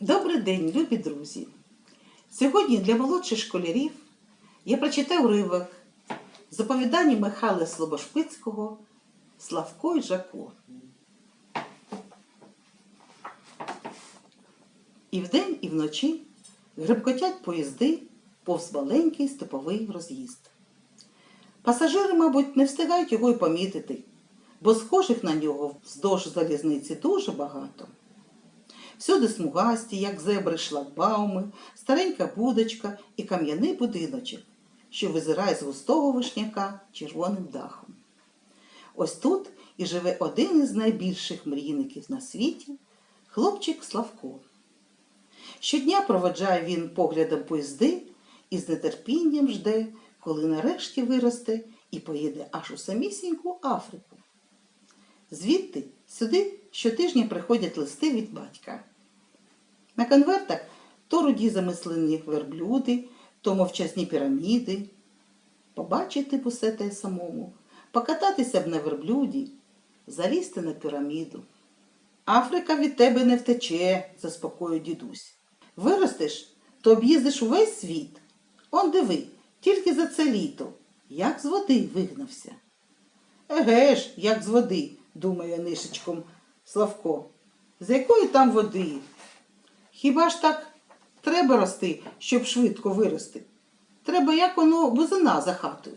Добрий день, любі друзі! Сьогодні для молодших школярів я прочитав уривок з оповідання Михайла Слобошпицького Славко і Жако. І вдень, і вночі гребкотять поїзди повз маленький степовий роз'їзд. Пасажири, мабуть, не встигають його й помітити, бо схожих на нього вздовж залізниці дуже багато. Всюди смугасті, як зебри, шлагбауми, старенька будочка і кам'яний будиночок, що визирає з густого вишняка червоним дахом. Ось тут і живе один із найбільших мрійників на світі хлопчик Славко. Щодня проводжає він поглядом поїзди і з нетерпінням жде, коли нарешті виросте і поїде аж у самісіньку Африку. Звідти сюди щотижня приходять листи від батька. На конвертах то руді замислені верблюди, то мовчазні піраміди. Побачити б усе те самому, покататися б на верблюді, залізти на піраміду. Африка від тебе не втече, заспокоює дідусь. Виростеш, то об'їздиш увесь світ. Он диви, тільки за це літо, як з води вигнався. Еге ж, як з води, думає нишечком Славко. З якої там води? Хіба ж так треба рости, щоб швидко вирости? Треба, як воно бузина за хатою.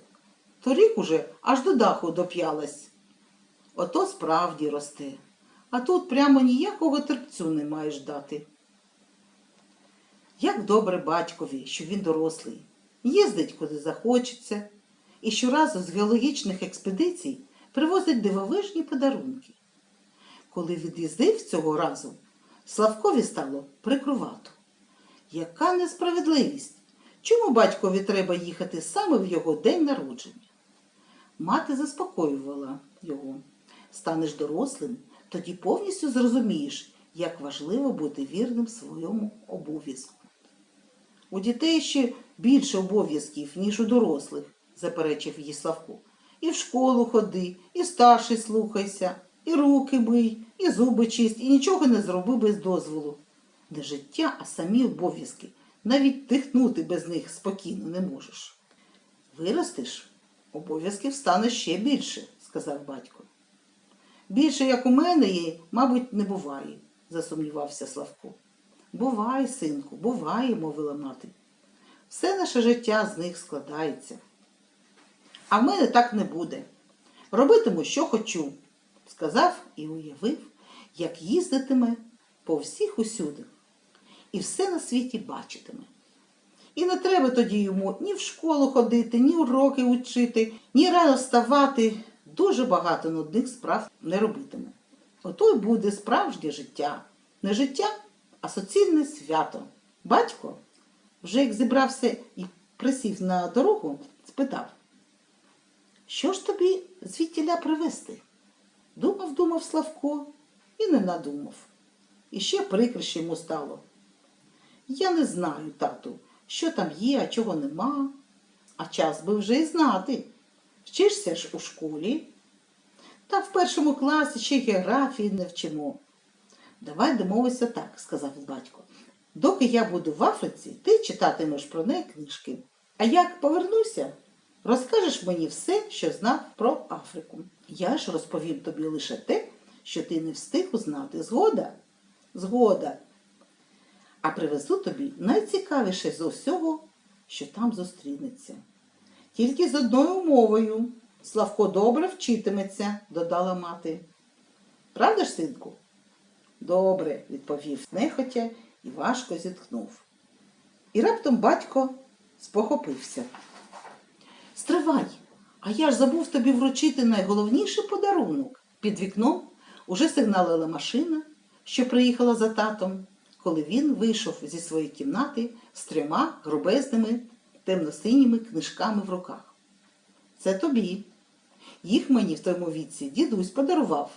Торік уже аж до даху доп'ялась. Ото справді росте. А тут прямо ніякого терпцю не маєш дати. Як добре батькові, що він дорослий, їздить куди захочеться, і щоразу з геологічних експедицій привозить дивовижні подарунки. Коли від'їздив цього разу, Славкові стало прикрувато. Яка несправедливість! Чому батькові треба їхати саме в його день народження? Мати заспокоювала його. Станеш дорослим, тоді повністю зрозумієш, як важливо бути вірним своєму обов'язку. У дітей ще більше обов'язків, ніж у дорослих, заперечив її Славко. І в школу ходи, і старший слухайся, і руки бий, і зуби чисть, і нічого не зроби без дозволу. Не життя, а самі обов'язки. Навіть дихнути без них спокійно не можеш. Виростеш, обов'язків стане ще більше, сказав батько. Більше, як у мене є, мабуть, не буває, засумнівався Славко. Буває, синку, буває, мовила мати. Все наше життя з них складається. А в мене так не буде. Робитиму, що хочу, сказав і уявив, як їздитиме по всіх усюди. І все на світі бачитиме. І не треба тоді йому ні в школу ходити, ні уроки учити, ні рано вставати. Дуже багато нудних справ не робитиме. Ото й буде справжнє життя. Не життя, а суцільне свято. Батько, вже як зібрався і присів на дорогу, спитав, що ж тобі звідтіля привезти? Думав, думав Славко і не надумав. І ще прикрише йому стало. Я не знаю, тату, що там є, а чого нема. А час би вже й знати. Вчишся ж у школі. Та в першому класі ще географії не вчимо. Давай домовися так, сказав батько. Доки я буду в Африці, ти читатимеш про неї книжки. А як повернуся, розкажеш мені все, що знав про Африку. Я ж розповім тобі лише те, що ти не встиг узнати. Згода? Згода. А привезу тобі найцікавіше з усього, що там зустрінеться. Тільки з одною умовою. Славко добре вчитиметься, додала мати. Правда ж, синку? Добре, відповів нехотя і важко зітхнув. І раптом батько спохопився. Стривай, а я ж забув тобі вручити найголовніший подарунок. Під вікном уже сигналила машина, що приїхала за татом, коли він вийшов зі своєї кімнати з трьома грубезними темно-синіми книжками в руках. Це тобі. Їх мені в тому віці дідусь подарував.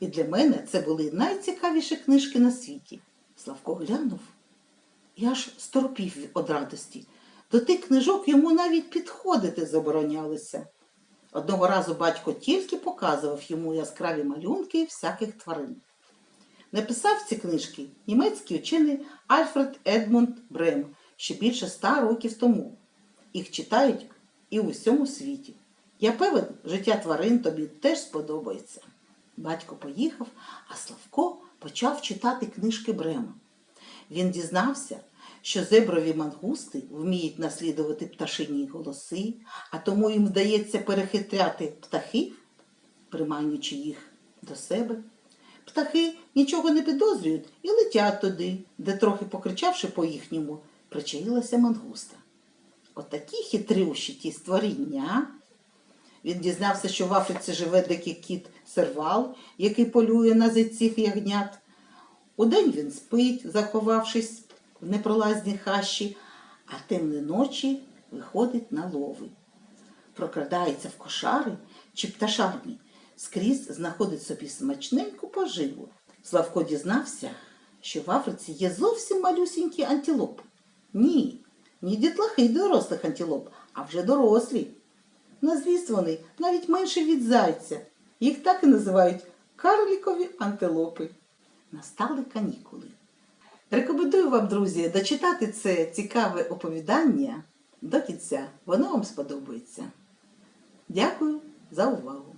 І для мене це були найцікавіші книжки на світі. Славко глянув і аж сторопів від радості. До тих книжок йому навіть підходити заборонялося. Одного разу батько тільки показував йому яскраві малюнки всяких тварин. Написав ці книжки німецький учений Альфред Едмунд Брем ще більше ста років тому. Їх читають і у всьому світі. Я певен, життя тварин тобі теж сподобається. Батько поїхав, а Славко почав читати книжки Брема. Він дізнався, що зеброві мангусти вміють наслідувати пташині голоси, а тому їм вдається перехитряти птахів, приманюючи їх до себе. Птахи нічого не підозрюють і летять туди, де, трохи покричавши по-їхньому, причаїлася мангуста. Отакі хитрющі ті створіння. Він дізнався, що в Африці живе дикий кіт сервал, який полює на зайців ягнят. Удень він спить, заховавшись в непролазній хащі, а темні ночі виходить на лови. Прокрадається в кошари чи пташарні, скрізь знаходить собі смачненьку поживу. Славко дізнався, що в Африці є зовсім малюсінькі антилопи. Ні, не дітлахи дорослих антилоп, а вже дорослі. На зріст вони навіть менше від зайця. Їх так і називають карлікові антилопи. Настали канікули. Рекомендую вам, друзі, дочитати це цікаве оповідання до кінця. Воно вам сподобається. Дякую за увагу!